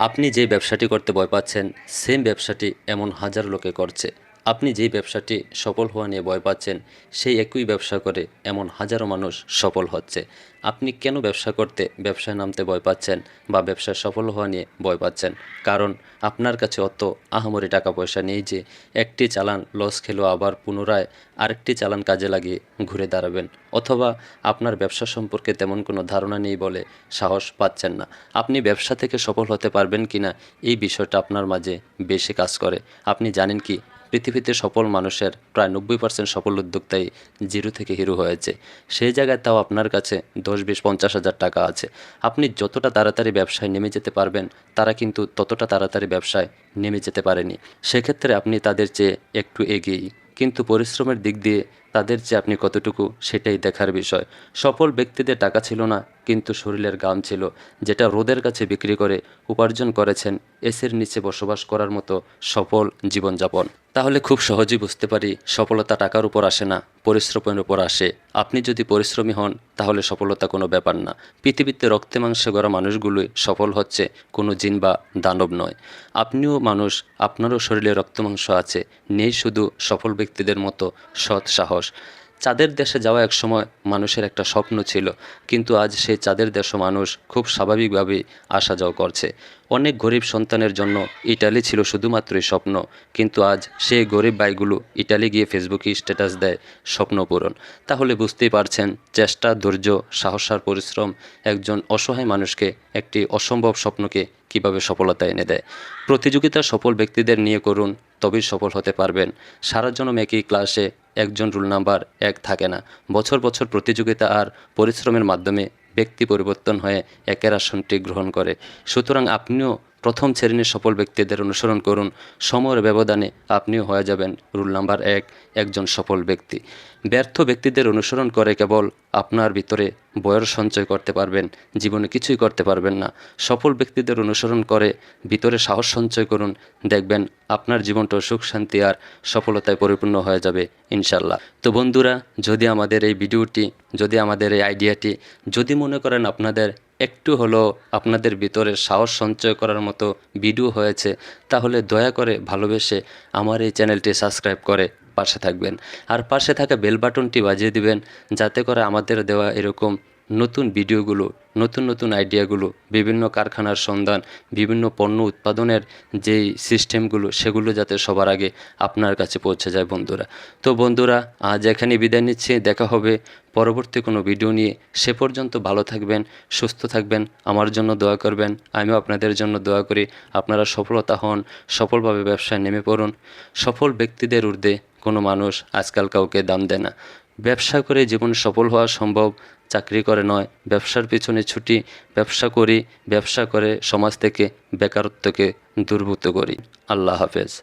আপনি যে ব্যবসাটি করতে ভয় পাচ্ছেন সেম ব্যবসাটি এমন হাজার লোকে করছে। আপনি যেই ব্যবসাটি সফল হওয়া নিয়ে ভয় পাচ্ছেন, সেই একই ব্যবসা করে এমন হাজারো মানুষ সফল হচ্ছে। আপনি কেন ব্যবসা করতে, ব্যবসায় নামতে ভয় পাচ্ছেন বা ব্যবসায় সফল হওয়া নিয়ে ভয় পাচ্ছেন? কারণ আপনার কাছে অত আহামরি টাকা পয়সা নেই যে একটি চালান লস খেলেও আবার পুনরায় আরেকটি চালান কাজে লাগিয়ে ঘুরে দাঁড়াবেন। অথবা আপনার ব্যবসা সম্পর্কে তেমন কোনো ধারণা নেই বলে সাহস পাচ্ছেন না। আপনি ব্যবসা থেকে সফল হতে পারবেন কিনা, এই বিষয়টা আপনার মাঝে বেশি কাজ করে। আপনি জানেন কি পৃথিবীতে সফল মানুষের প্রায় নব্বই পার্সেন্ট সফল উদ্যোক্তাই জিরো থেকে হিরো হয়েছে। সেই জায়গায় তাও আপনার কাছে দশ, বিশ, পঞ্চাশ হাজার টাকা আছে। আপনি যতটা তাড়াতাড়ি ব্যবসায় নেমে যেতে পারবেন, তারা কিন্তু ততটা তাড়াতাড়ি ব্যবসায় নেমে যেতে পারেনি। সেক্ষেত্রে আপনি তাদের চেয়ে একটু এগিয়েই। কিন্তু পরিশ্রমের দিক দিয়ে তাদের চেয়ে আপনি কতটুকু সেটাই দেখার বিষয়। সফল ব্যক্তিদের টাকা ছিল না, কিন্তু শরীরের গাম ছিল, যেটা রোদের কাছে বিক্রি করে উপার্জন করেছেন, এসের নিচে বসবাস করার মতো সফল জীবনযাপন। তাহলে খুব সহজেই বুঝতে পারি সফলতা টাকার উপর আসে না, পরিশ্রমের উপর আসে। আপনি যদি পরিশ্রমী হন, তাহলে সফলতা কোনো ব্যাপার না। পৃথিবীতে রক্তে মাংসে গড়া মানুষগুলোই সফল হচ্ছে, কোনো জিন বা দানব নয়। আপনিও মানুষ, আপনারও শরীরে রক্ত মাংস আছে। নেই শুধু সফল ব্যক্তিদের মতো সৎ সাহস। চাঁদের দেশে যাওয়া এক সময় মানুষের একটা স্বপ্ন ছিল, কিন্তু আজ সেই চাঁদের দেশও মানুষ খুব স্বাভাবিকভাবে আসা যাওয়া করছে। অনেক গরিব সন্তানের জন্য ইটালি ছিল শুধুমাত্রই স্বপ্ন, কিন্তু আজ সেই গরিব ভাইগুলো ইটালি গিয়ে ফেসবুকে স্ট্যাটাস দেয়, স্বপ্ন পূরণ। তাহলে বুঝতেই পারছেন, চেষ্টা, ধৈর্য, সাহস আর পরিশ্রম একজন অসহায় মানুষকে একটি অসম্ভব স্বপ্নকে কীভাবে সফলতা এনে দেয়। প্রতিযোগিতা সফল ব্যক্তিদের নিয়ে করুন, তবেই সফল হতে পারবেন। সারা জনম একই ক্লাসে একজন রুল নাম্বার এক থাকে না। বছর বছর প্রতিযোগিতা আর পরিশ্রমের মাধ্যমে ব্যক্তি পরিবর্তন হয়ে একের আসনটি গ্রহণ করে। সুতরাং আপনিও প্রথম শ্রেণির সফল ব্যক্তিদের অনুসরণ করুন। সময়ের ব্যবধানে আপনিও হয়ে যাবেন। রুল নাম্বার এক, একজন সফল ব্যক্তি। ব্যর্থ ব্যক্তিদের অনুসরণ করে কেবল আপনার ভিতরে বয়স সঞ্চয় করতে পারবেন। জীবনে কিছুই করতে পারবেন না। সফল ব্যক্তিদের অনুসরণ করে ভিতরে সাহস সঞ্চয় করুন। দেখবেন আপনার জীবনটা সুখ, শান্তি আর সফলতায় পরিপূর্ণ হয়ে যাবে ইনশাল্লাহ তো বন্ধুরা, যদি আমাদের এই ভিডিওটি, যদি আমাদের এই আইডিয়াটি, যদি মনে করেন আপনাদের একটু হলো আপনাদের ভিতরে সাহস সঞ্চয় করার মতো ভিডিও হয়েছে, তাহলে দয়া করে ভালোবেসে আমার এই চ্যানেলটি সাবস্ক্রাইব করে পাশে থাকবেন। আর পাশে থাকা বেল বাটনটি বাজিয়ে দিবেন, যাতে করে আমাদের দেওয়া এরকম নতুন ভিডিওগুলো নতুন নতুন আইডিয়াগুলো, বিভিন্ন কারখানার সন্ধান, বিভিন্ন পণ্য উৎপাদনের যেই সিস্টেমগুলো, সেগুলো যাতে সবার আগে আপনার কাছে পৌঁছে যায় বন্ধুরা। তো বন্ধুরা, আজ এখানে বিদায় নিচ্ছি। দেখা হবে পরবর্তী কোনো ভিডিও নিয়ে। সে পর্যন্ত ভালো থাকবেন, সুস্থ থাকবেন, আমার জন্য দোয়া করবেন। আমিও আপনাদের জন্য দোয়া করি, আপনারা সফলতা হন, সফলভাবে ব্যবসায় নেমে পড়ুন। সফল ব্যক্তিদের ঊর্ধ্বে কোনো মানুষ আজকাল কাউকে দাম দেয় না। ব্যবসা করে জীবন সফল হওয়া সম্ভব, চাকরি করে নয়, ব্যবসার পিছনে ছুটি, ব্যবসা করি, ব্যবসা করে সমাজ থেকে বেকারত্বকে দূরভূত করি। আল্লাহ হাফেজ।